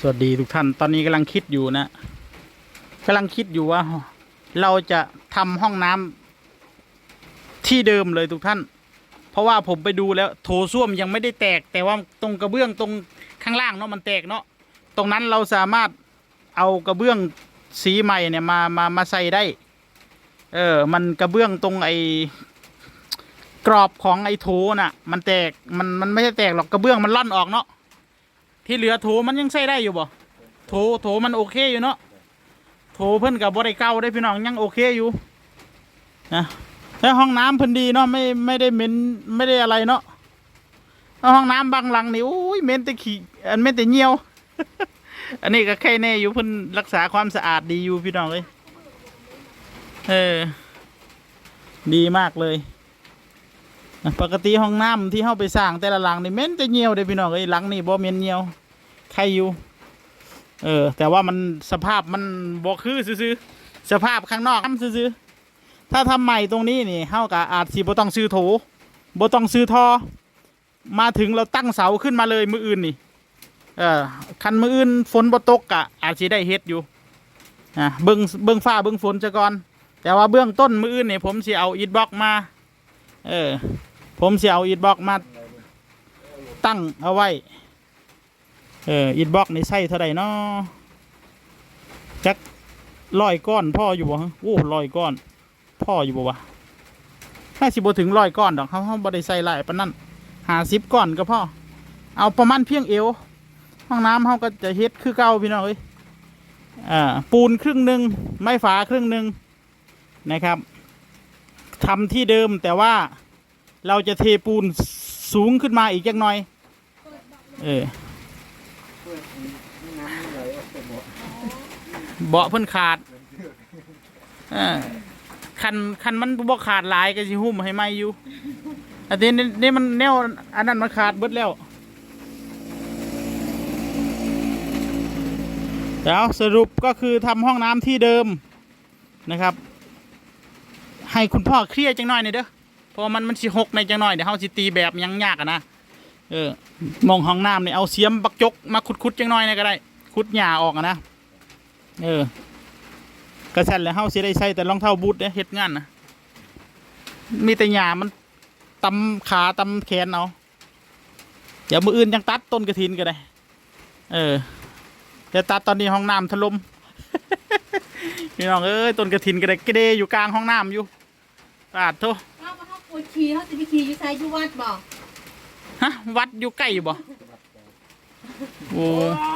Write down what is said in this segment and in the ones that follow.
สวัสดีทุกท่าน ตอนนี้กำลังคิดอยู่นะกำลังคิดอยู่ว่า เราจะทำห้องน้ำที่เดิมเลยทุกท่าน เพราะว่าผมไปดูแล้วโถส้วมยังไม่ได้แตก แต่ว่าตรงกระเบื้องตรงข้างล่างเนาะมันแตกเนาะตรงนั้นเราสามารถเอากระเบื้องสีใหม่เนี่ยมามามาใส่ได้ เออ มันกระเบื้องตรงไอ้กรอบของไอ้โถน่ะ มันแตกมันมันไม่ใช่แตกหรอกกระเบื้องมันล่อนออกเนาะ ที่เหลือโถมันยังใช้ได้อยู่บ่โถโถมันโอเคอยู่เนาะโถเพิ่นกับบ่ได้เก่าได้พี่น้องยังโอเคอยู่นะแล้วห้องน้ำเพิ่นดีเนาะไม่ไม่ได้เหม็นไม่ได้อะไรเนาะแล้วห้องน้ำบางหลังนี่โอ้ยเหม็นแต่ขี้อันเหม็นแต่เหี่ยว อันนี้ก็แค่แน่อยู่เพิ่นรักษาความสะอาดดีอยู่พี่น้องเลยเออดีมากเลย ปกติห้องน้ำที่เฮาไปสร้างแต่ละหลังนี่เหม็นแต่เหี่ยวเด้พี่น้องเอ้ยหลังนี่บ่เหม็นเหี่ยวใครอยู่ เออ แต่ว่ามันสภาพมันบ่คือซื่อๆสภาพข้างนอกซื่อๆถ้าทำใหม่ตรงนี้นี่เฮาก็อาจสิบ่ต้องซื้อโถบ่ต้องซื้อท่อมาถึงเราตั้งเสาขึ้นมาเลยมืออื่นนี่ เออคันมืออื่นฝนบ่ตกกะ อาจสิได้เฮ็ดอยู่อะเบิ่งเบิ่งฟ้าเบิ่งฝนซะก่อน แต่ว่าเบื้องต้นมืออื่นนี่ผมสิเอาอิฐบล็อกมา เออ ผมสิเอาอิฐบล็อกมาตั้งเอาไว้ เอออิฐบล็อกในี่ใส่เท่าไหร่เนาะจักร้อยก้อนพ่ออยู่บ่ฮะโอ้ร้อยก้อน พ่ออยู่บ่วะถ้าสิบถึงร้อยก้อนดอกเขาเขาบ่ได้ใส่หลายปานนั้นหาสิบก้อนก็พ่อเอาประมาณเพียงเอว ห้องน้ำเขาก็จะเฮ็ดคือเก่าพี่น้องเอ้ยอ่าปูนครึ่งหนึ่งไม้ฝาครึ่งหนึ่งนะครับทำที่เดิมแต่ว่า เราจะเทปูนสูงขึ้นมาอีกจักหน่อย เออเบาะเพิ่นขาดเออคันคันมันบ่ขาดหลายก็สิหุ้มให้ไหมอยู่อันนี้นี่นี่มันแนวอันนั้นมันขาดเบิดแล้วเดี๋ยวสรุปก็คือทำห้องน้ำที่เดิมนะครับ ให้คุณพ่อเคลียร์จังหน่อยหน่อยเด้อ พราะมันมันสิหกในจังหน่อยเดี๋ยวเฮาสิตีแบบยังยากอะนะเออมองห้องน้ำเนี่ยเอาเสียมบักจกมาขุดๆจังหน่อยนะก็ได้ขุดหญ้าออกอะนะเออกระสันแล้วเฮาสิได้ใส่แต่รองเท้าบูทเด้อเฮ็ดงานนะมีแต่หญ้ามันตำขาตำแขนเอาเดี๋ยวมืออื่นยังตัดต้นกระถินก็ได้ เออจะตัดตอนนี้ห้องน้ำถล่มพี่น้องเอ้ยต้นกระถินก็ได้กระเดอยู่กลางห้องน้ำอยู่ปาดโท เรามาเขาปวดขี่เขาจะไปขี่อยู่ไซอยู่วัดบ่ฮะ วัดอยู่ใกล้อยู่บ่โอ้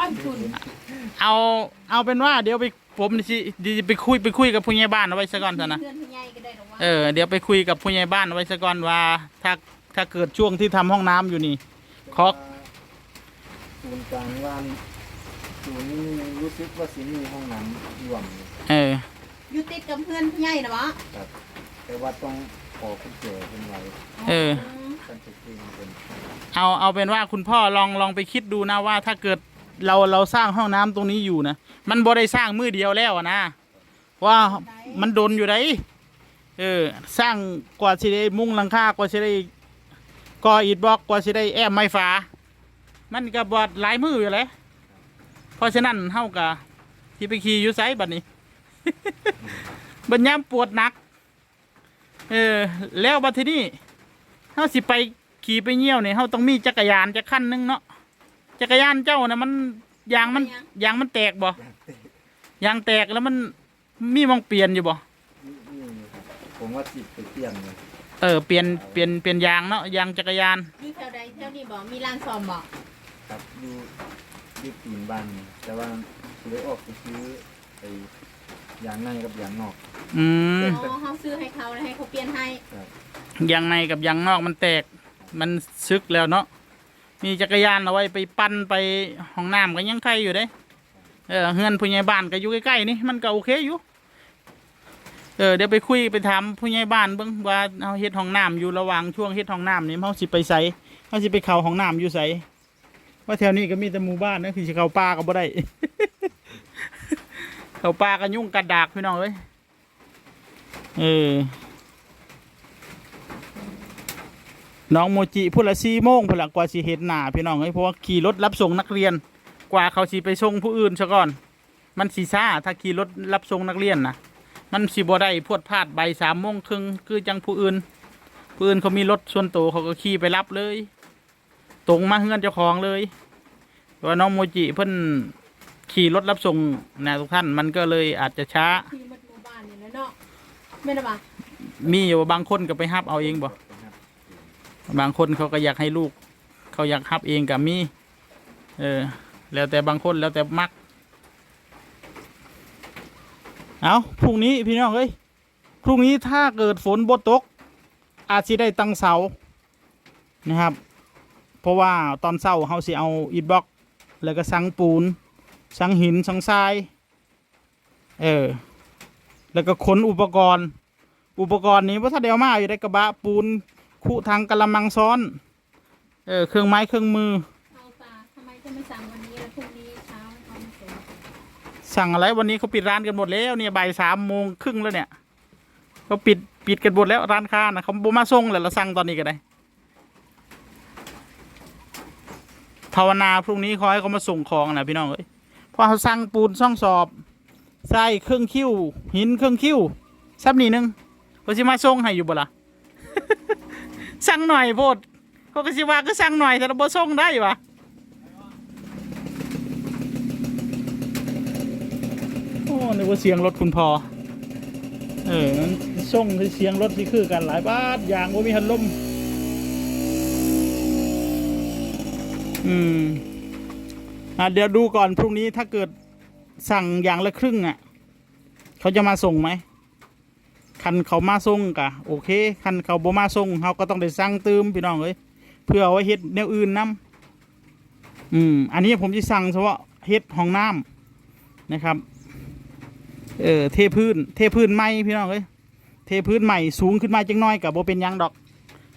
ยคุณเอาเอาเป็นว่าเดี๋ยวไปผมสิสิไปคุยไปคุยกับผู้ใหญ่บ้านเอาไว้ซะก่อนซะนะ เพื่อนผู้ใหญ่ก็ได้หรอกว่าเออเดี๋ยวไปคุยกับผู้ใหญ่บ้านเอาไว้ซะก่อนว่า ถ้าถ้าเกิดช่วงที่ทำห้องน้ำอยู่นี่ขอศูนย์กลางว่านศูนย์นี้รู้สึกว่าสิมีห้องน้ำรวมอยู่เอออยู่ติดกับเพื่อนผู้ใหญ่นะวะครับแต่ว่าต้อง ขอคุณเจอเป็นไว้เออ กันจะจริงเป็นเอาเอาเป็นว่าคุณพ่อลองลองไปคิดดูนะว่าถ้าเกิดเราเราสร้างห้องน้ำตรงนี้อยู่นะมันบ่ได้สร้างมือเดียวแล้วอะนะว่ามันโดนอยู่ไดเออ สร้างกว่าสิได้มุงหลังคากว่าสิได้ก่ออิฐบล็อกกว่าสิได้แอมไม้ฟ้า มันก็บอดหลายมืออยู่เลยเพราะฉะนั้นเฮากะที่ไปขี่อยู่ไซบัดนี้ บัดยามปวดหนัก เออ แล้วบัดทีนี้เฮาสิไปขี่ไปเยี่ยวเนี่ยเฮาต้องมีจักรยานจักขั้นหนึงเนาะจักรยานเจ้านะมันยางมันยางมันแตกบ่ยางแตกแล้วมันมีมองเปลี่ยนอยู่บ่นี่นี่ครับผมว่าจิตไปเปลี่ยนเลยเออเปลี่ยนเปลี่ยนเปลี่ยนยางเนาะยางจักรยาน อยู่แถวใดแถวนี้บ่มีร้านซ่อมบ่ครับอยู่อยู่ตีนบ้านนี่แต่ว่าเลยออกไปซื้อไอ้ ยางในกับยางนอก อืมอ๋อเขาซื้อให้เขาแล้วให้เขาเปลี่ยนให้ครับยางในกับยางนอกมันแตก มันซึกแล้วเนาะมีจักรยานเอาไว้ไปปั้นไปห้องน้ำก็ยังใครอยู่เด้เออเฮือนผู้ใหญ่บ้านก็อยู่ใกล้ๆนี่มันก็โอเคอยู่ เออเดี๋ยวไปคุยไปถามผู้ใหญ่บ้านเบิ่งว่าเอาเฮ็ดห้องน้ำอยู่ระหว่างช่วงเฮ็ดห้องน้ำนี่เฮาสิไปไสเฮาสิไปเข้าห้องน้ำอยู่ไสว่าแถวนี้ก็มีแต่หมู่บ้านนะคือสิเข้าป่าก็บ่ได้ เขาป่าก็ยุ่งกัดดากพี่น้องเอ้ยเออน้องโมจิพุ่นละสี่โมงพุ่นละกว่าสิเห็นหนาพี่น้องเอ้ยเพราะว่าขี่รถรับส่งนักเรียน กว่าเขาสิไปส่งผู้อื่นซะก่อน มันสีซ่าถ้าขี่รถรับส่งนักเรียนนะมันสิบ่ได้พวดพลาดใบสามโมงครึ่งคือจังผู้อื่น ผู้อื่นเขามีรถส่วนตัวเขาก็ขี่ไปรับเลย ตรงมาเฮือนเจ้าของเลยว่าน้องโมจิเพิ่น ขี่รถรับส่งนะทุกท่านมันก็เลยอาจจะช้า ที่มัดหมู่บ้านนี่แหละเนาะแม่นบ่มีอยู่บางคนก็ไปฮับเอาเองบ่นะครับบางคนเขาก็อยากให้ลูก เขาอยากฮับเองกับมีเออแล้วแต่บางคนแล้วแต่มัก เอาพรุ่งนี้พี่น้องเอ้ยพรุ่งนี้ถ้าเกิดฝนบดตก อาจสิได้ตั้งเสานะครับ เพราะว่าตอนเช้าเฮาสิเอาอิฐบล็อก แล้วก็สังปูน สังหินสังทราย เออ แล้วก็ขนอุปกรณ์ อุปกรณ์นี้ว่าถ้าเดียวมาอยู่ในกระบะปูนคู่ทางกระมังซ้อน เออ เครื่องไม้เครื่องมือเอาตาทำไมจะไม่สั่งวันนี้แล้วพรุ่งนี้เช้าให้เขามาส่งสั่งอะไรวันนี้เขาปิดร้านกันหมดแล้วเนี่ยบ่ายสามโมงครึ่งแล้วเนี่ยเขาปิดปิดกันหมดแล้วร้านค้านะเขาบ่มาส่งเลยเราสั่งตอนนี้ก็ได้ภาวนาพรุ่งนี้ขอให้เขามาส่งของนะพี่น้องเอ้ย เพราเขาสั่งปูนซ่องสอบใส่เครื่องคิ้ว หินเครื่องคิ้วซับนี่นึงเขาสิมาส่งให้อยู่บ่ล่ะสั่งหน่อยโพดเขาก็สิว่าก็สั่งหน่อยแต่เราบ่ส่งได้วะโอ้นึกว่าเสียงรถคุณพอเออมันส่งให้เสียงรถที่คือกันหลายบาทอย่างว่ามีหันลมอืม เดี๋ยวดูก่อนพรุ่งนี้ถ้าเกิดสั่งอย่างละครึ่งอะ เขาจะมาส่งไหมคันเขามาส่งกะโอเคคันเขาบ่มาส่งเขาก็ต้องได้สั่งเติมพี่น้องเอ้ยเพื่อเอาไว้เฮ็ดแนวอื่นนํอืมอันนี้ผมจะสั่งเฉพาะเฮ็ดห้องน้ำนะครับ เออเทพื้น เทพื้นใหม่พี่น้องเอ้ยเทพื้นใหม่สูงขึ้นมาจังน้อยกับโบเป็นยังดอก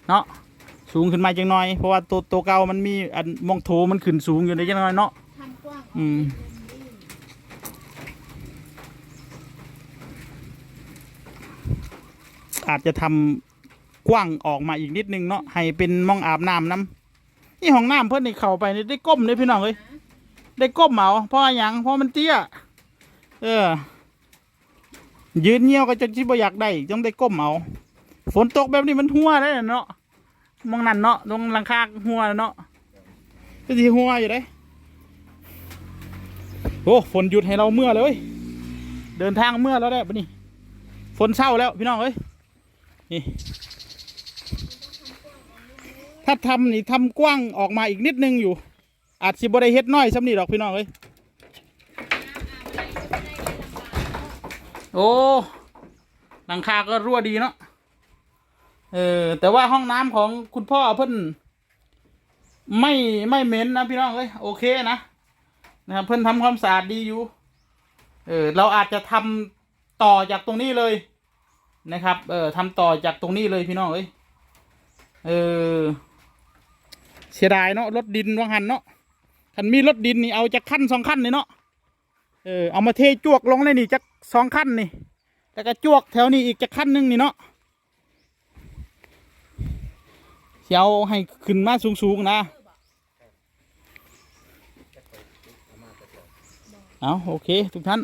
เนาะสูงขึ้นมาจังน้อยเพราะว่าตัวตัวเก่ามันมีอันมองโถมันขึ้นสูงอยู่ในจังน้อยเนาะ อืมอาจจะทำกว้างออกมาอีกนิดนึงเนาะให้เป็นมองอาบน้ำน้ำนี่ห้องน้ำเพื่อนนี่เข้าไปนี่ได้ก้มเลยพี่น้องเอ้ยได้ก้มเหมาเพราะว่างเพราะมันเตี้ย เออ ยืนเงี้ยวก็จนที่บ่อยากได้ต้องได้ก้มเอาฝนตกแบบนี้มันหัวได้เนาะมองนั่นเนาะตรงหลังคาหัวเนาะก็ที่หัวอยู่ได้ โอ้ฝนหยุดให้เราเมื่อเลยเดินทางเมื่อแล้วได้ปะนี่ฝนเศร้าแล้วพี่น้องเอ้ยนี่ถ้าทำนี่ทำกว้างออกมาอีกนิดนึงอยู่ อาจสิบได้เฮ็ดน้อยสำนี่ดอกพี่น้องเอ้ยโอ้หลังคาก็รั่วดีเนาะเออแต่ว่าห้องน้ำของคุณพ่อเพิ่นไม่ไม่เหม็นนะพี่น้องเอ้ยโอเคนะ นะครับเพื่อนทำความสะอาดดีอยู่ เออเราอาจจะทำต่อจากตรงนี้เลยนะครับ เออทำต่อจากตรงนี้เลยพี่น้องเอ้ยเออเสียดายเนาะรถดินว่างหันเนาะคันมีรถดินนี่เอาจากขั้นสองขั้นนี่เนาะเออเอามาเทจวกลงเลยนี่จากสองขั้นนี่แล้วก็จวกแถวนี้อีกจากขั้นหนึงนี่เนาะเสียวให้ขึ้นมาสูงๆนะ เอาโอเค ทุกท่าน